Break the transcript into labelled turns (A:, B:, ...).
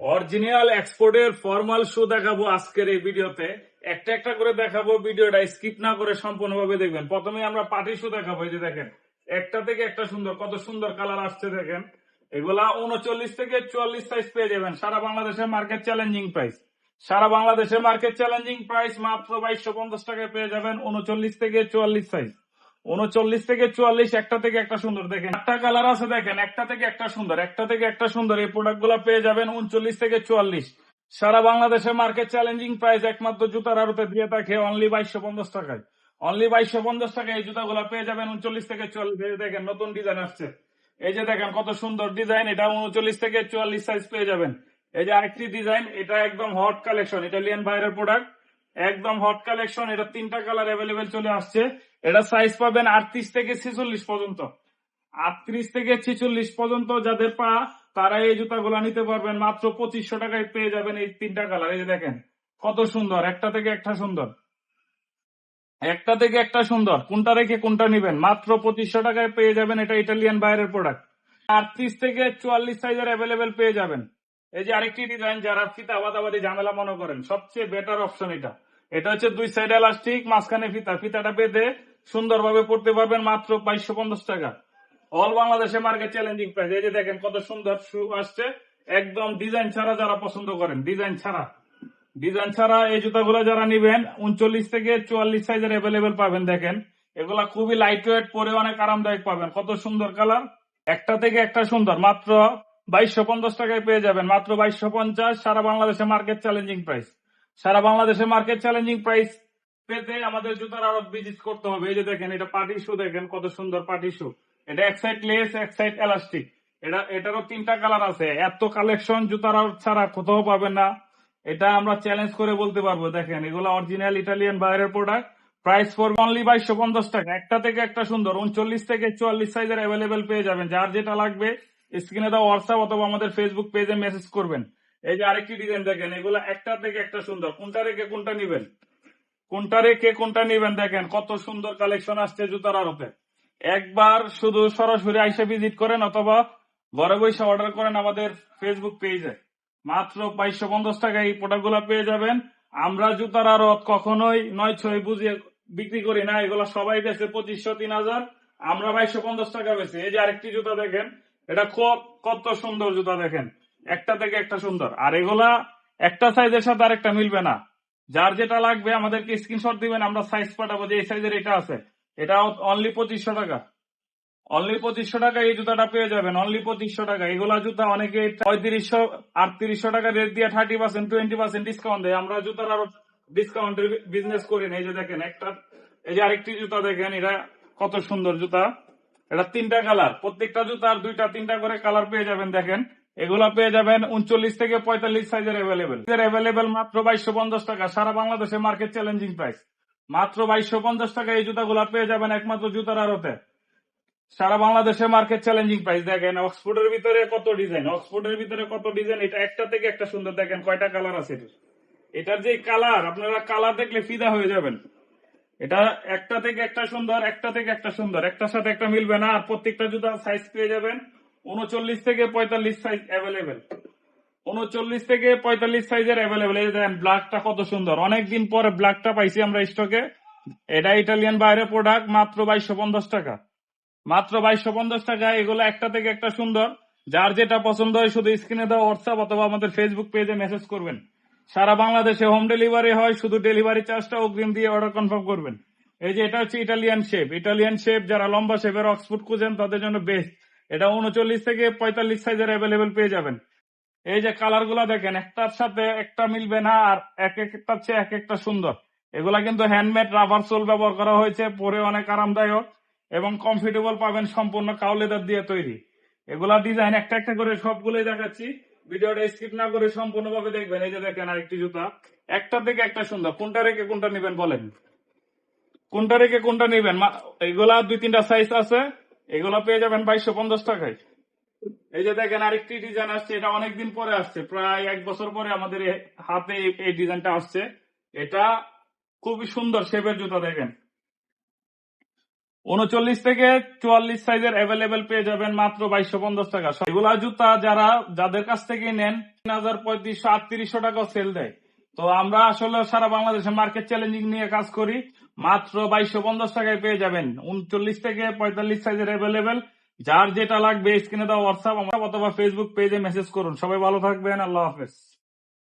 A: Original এক্সপোর্টের formal shoe দেখাবো আজকের এই ভিডিওতে। একটা একটা করে দেখাবো, ভিডিওটা স্কিপ না করে সম্পূর্ণভাবে দেখবেন। প্রথমে আমরা পার্টি শু দেখাবো, এই যে দেখেন। একটা থেকে একটা সুন্দর, কত সুন্দর কালার আসছে দেখেন। এগুলা উনচল্লিশ থেকে চুয়াল্লিশ সাইজ পেয়ে যাবেন। সারা বাংলাদেশে মার্কেট চ্যালেঞ্জিং প্রাইস সারা বাংলাদেশে মার্কেট চ্যালেঞ্জিং প্রাইস মাত্র বাইশশো পঞ্চাশ টাকায় পেয়ে যাবেন উনচল্লিশ থেকে চুয়াল্লিশ সাইজ উনচল্লিশ থেকে চুয়াল্লিশ, একটা থেকে একটা সুন্দর। দেখেন একটা কালার আছে, দেখেন, একটা থেকে একটা সুন্দর, একটা থেকে একটা সুন্দর। এই প্রোডাক্টগুলা পেয়ে যাবেন উনচল্লিশ থেকে চুয়াল্লিশ। সারা বাংলাদেশে মার্কেট চ্যালেঞ্জিং প্রাইস একমাত্র জুতার আড়তে দিয়ে থাকে অনলি বাইশশো পঞ্চাশ টাকায়। অনলি বাইশশো পঞ্চাশ টাকায় এই জুতাগুলো পেয়ে যাবেন উনচল্লিশ থেকে চুয়াল্লিশ। দেখেন, নতুন ডিজাইন আসছে। এই যে দেখেন, কত সুন্দর ডিজাইন এটা উনচল্লিশ থেকে চুয়াল্লিশ সাইজ পেয়ে যাবেন। এই যে আরেকটি ডিজাইন এটা একদম হট কালেকশন ইটালিয়ান বাইরের প্রোডাক্ট একদম হট কালেকশন এটা তিনটা কালার অ্যাভেলেবেল চলে আসছে। এটা সাইজ পাবেন আটত্রিশ থেকে ছেচল্লিশ পর্যন্ত। আটত্রিশ থেকে ছেচল্লিশ পর্যন্ত যাদের পা, তারা এই জুতাগুলো নিতে পারবেন। মাত্র পঁচিশশো টাকায় পেয়ে যাবেন এই তিনটা কালার এই যে দেখেন, কত সুন্দর। একটা থেকে একটা সুন্দর। একটা থেকে একটা সুন্দর। কোনটা রেখে কোনটা নিবেন? মাত্র পঁচিশশো টাকায় পেয়ে যাবেন এটা ইটালিয়ান বাইরের প্রোডাক্ট আটত্রিশ থেকে চুয়াল্লিশ সাইজের অ্যাভেলেবেল পেয়ে যাবেন। এই যে আরেকটি ডিজাইন যারা ফিতা বাদাবাদি ঝামেলা মনে করেন, সবচেয়ে বেটার অপশন এটা। এটা হচ্ছে দুই সাইড এলাস্টিক মাঝখানে ফিতা। ফিতাটা বেঁধে সুন্দরভাবে পড়তে পারবেন মাত্র বাইশশো পঞ্চাশ টাকা। অল বাংলাদেশে মার্কেট চ্যালেঞ্জিং প্রাইস এই যে দেখেন কত সুন্দর শু আসছে। একদম ডিজাইন ছাড়া যারা পছন্দ করেন ডিজাইন ছাড়া। ডিজাইন ছাড়া এই জুতাগুলো যারা নিবেন, উনচল্লিশ থেকে চুয়াল্লিশ সাইজের অ্যাভেলেবেল পাবেন, দেখেন। এগুলা খুবই লাইট ওয়েট পরে অনেক আরামদায়ক পাবেন। কত সুন্দর কালার একটা থেকে একটা সুন্দর, মাত্র বাইশশো পঞ্চাশ টাকায় পেয়ে যাবেন। মাত্র বাইশশো পঞ্চাশ, সারা বাংলাদেশে মার্কেট চ্যালেঞ্জিং প্রাইস সারা বাংলাদেশে মার্কেট চ্যালেঞ্জিং প্রাইস পেতে আমাদের জুতার আরও ভিজিট করতে হবে। এই যে দেখেন, এটা পার্টি শু দেখেন, কত সুন্দর পার্টি শু এটা এক সাইড লেস এক সাইড এলাস্টিক এটা, এটারও তিনটা কালার আছে। এত কালেকশন জুতার ছাড়া কোথাও পাবেন না। এটা আমরা চ্যালেঞ্জ করে বলতে পারব। দেখেন, এগুলো অরিজিনাল ইটালিয়ান বাইরের প্রোডাক্ট প্রাইস ফর অনলি বাইশশো পঞ্চাশ টাকা। একটা থেকে একটা সুন্দর, উনচল্লিশ থেকে চুয়াল্লিশ সাইজের অ্যাভেলেবেল পেয়ে যাবেন। যার যেটা লাগবে স্ক্রিনে দেওয়া হোয়াটসঅ্যাপ অথবা আমাদের ফেসবুক পেজে মেসেজ করবেন। এই যে আরেকটি ডিজাইন দেখেন, এগুলো একটা থেকে একটা সুন্দর। কোনটা রেখে কোনটা নিবেন? কোনটা রেখে কোনটা নিবেন দেখেন, কত সুন্দর কালেকশন আসছে জুতার আড়তে। একবার শুধু সরাসরি আইসা ভিজিট করেন অথবা ঘরে বসে অর্ডার করেন আমাদের ফেসবুক পেজে মাত্র বাইশশো পঞ্চাশ টাকা এই প্রোডাক্টগুলা পেয়ে যাবেন। আমরা জুতার আড়ত কখনোই নয় ছয় বুঝিয়ে বিক্রি করি না, এগুলো সবাই বেছে পঁচিশশো, তিন হাজার। আমরা বাইশশো পঞ্চাশ টাকা বেছি এই যে আরেকটি জুতা দেখেন, এটা কত সুন্দর জুতা দেখেন। একটা থেকে একটা সুন্দর। আর এগুলা একটা সাইজের সাথে আরেকটা মিলবে না। যার যেটা লাগবে, আমাদেরকে স্ক্রিনশট দিবেন, আমরা সাইজ পাঠাবো যে এই সাইজের এটা আছে। এটা অনলি পঁচিশশো টাকা। অনলি পঁচিশশো টাকা এই জুতাটা পেয়ে যাবেন। অনলি পঁচিশশো টাকা। এগুলা জুতা অনেকে পঁয়ত্রিশশো, আটত্রিশশো টাকা রেট দিয়ে thirty percent twenty percent discount দেয়। আমরা জুতার আরও ডিসকাউন্টের বিজনেস করি না। এই যে দেখেন, একটা, এই যে আরেকটি জুতা দেখেন, এটা কত সুন্দর জুতা। এটা তিনটা কালার প্রত্যেকটা জুতার দুইটা, তিনটা করে কালার পেয়ে যাবেন, দেখেন। এগুলা পেয়ে যাবেন উনচল্লিশ থেকে পঁয়তাল্লিশ সাইজের অ্যাভেলেবেল অ্যাভেলেবেল মাত্র বাইশশো পঞ্চাশ টাকা। সারা বাংলাদেশে মার্কেট চ্যালেঞ্জিং প্রাইস মাত্র বাইশশো পঞ্চাশ টাকা এই জুতাগুলা পেয়ে যাবেন একমাত্র জুতার আড়তে। সারা বাংলাদেশে মার্কেট চ্যালেঞ্জিং প্রাইস দেখেন, অক্সফোর্ডের ভিতরে কত ডিজাইন অক্সফোর্ডের ভিতরে কত ডিজাইন এটা একটা থেকে একটা সুন্দর। দেখেন, কয়টা কালার আছে এটার? যে কালার আপনারা কালার দেখলে ফিদা হয়ে যাবেন। এটা একটা থেকে একটা সুন্দর, একটা থেকে একটা সুন্দর। একটার সাথে একটা মিলবে না, আর প্রত্যেকটা জুতা সাইজ পেয়ে যাবেন উনচল্লিশ থেকে পঁয়তাল্লিশ সাইজ অ্যাভেলেবেল উনচল্লিশ থেকে পঁয়তাল্লিশ সাইজের অ্যাভেলেবেল এই দেখেন ব্ল্যাকটা কত সুন্দর। অনেকদিন পরে ব্ল্যাকটা পাইছি আমরা স্টকে এটা ইটালিয়ান বাইরের প্রোডাক্ট মাত্র বাইশশো পঞ্চাশ টাকা। মাত্র বাইশশো পঞ্চাশ টাকা, এগুলো একটা থেকে একটা সুন্দর। যার যেটা পছন্দ হয় শুধু স্ক্রিনে দেওয়া হোয়াটসঅ্যাপ অথবা আমাদের ফেসবুক পেজে মেসেজ করবেন। সারা বাংলাদেশে হোম ডেলিভারি হয়, শুধু ডেলিভারি চার্জটা অগ্রিম দিয়ে অর্ডার কনফার্ম করবেন। এই যে এটা হচ্ছে ইটালিয়ান শেপ ইটালিয়ান শেপ যারা লম্বা শেপের অক্সফোর্ড খুঁজেন, তাদের জন্য বেস্ট এটা উনচল্লিশ থেকে পঁয়তাল্লিশ সাইজের অ্যাভেলেবেল পেয়ে যাবেন। এই যে কালারগুলা দেখেন, একটার সাথে একটা মিলবে না আর এক একটা চেয়ে এক একটা সুন্দর। এগুলা কিন্তু হ্যান্ডমেড রাবার সোল ব্যবহার করা হয়েছে, পরে অনেক আরামদায়ক এবং কমফোর্টেবল পাবেন সম্পূর্ণ কাউ লেদার দিয়ে তৈরি। এগুলা ডিজাইন একটা একটা করে সবগুলোই দেখাচ্ছি। ভিডিওটা স্কিপ না করে সম্পূর্ণভাবে দেখবেন। এই যে দেখেন আরেকটি জুতা, একটা থেকে একটা সুন্দর। কোনটা রেখে কোনটা নেবেন বলেন? কোনটা রেখে কোনটা নেবেন? এগুলা দুই তিনটা সাইজ আছে। এগুলা পেয়ে যাবেন বাইশশো পঞ্চাশ টাকায়। এই যে দেখেন আরেকটি ডিজাইন আসছে, এটা অনেকদিন পরে আসছে, প্রায় এক বছর পরে আমাদের হাতে এই- ডিজাইনটা আসছে। এটা খুবই সুন্দর শেপের জুতা, দেখেন। উনচল্লিশ থেকে চুয়াল্লিশ সাইজের অ্যাভেলেবেল পেয়ে যাবেন মাত্র বাইশশো পঞ্চাশ টাকা। এগুলা জুতা যারা, যাদের কাছ থেকে নেন, তিন হাজার পঁয়ত্রিশশো আটত্রিশশো টাকা সেল দেয়। তো আমরা আসলে সারা বাংলাদেশে মার্কেট চ্যালেঞ্জিং নিয়ে কাজ করি। মাত্র বাইশশো পঞ্চাশ টাকায় পেয়ে যাবেন। উনচল্লিশ থেকে পঁয়তাল্লিশ সাইজের অ্যাভেলেবেল যার যেটা লাগবে স্ক্রিনে দেওয়া হোয়াটসঅ্যাপ অথবা ফেসবুক পেজে মেসেজ করুন। সবাই ভালো থাকবেন, আল্লাহ হাফেজ।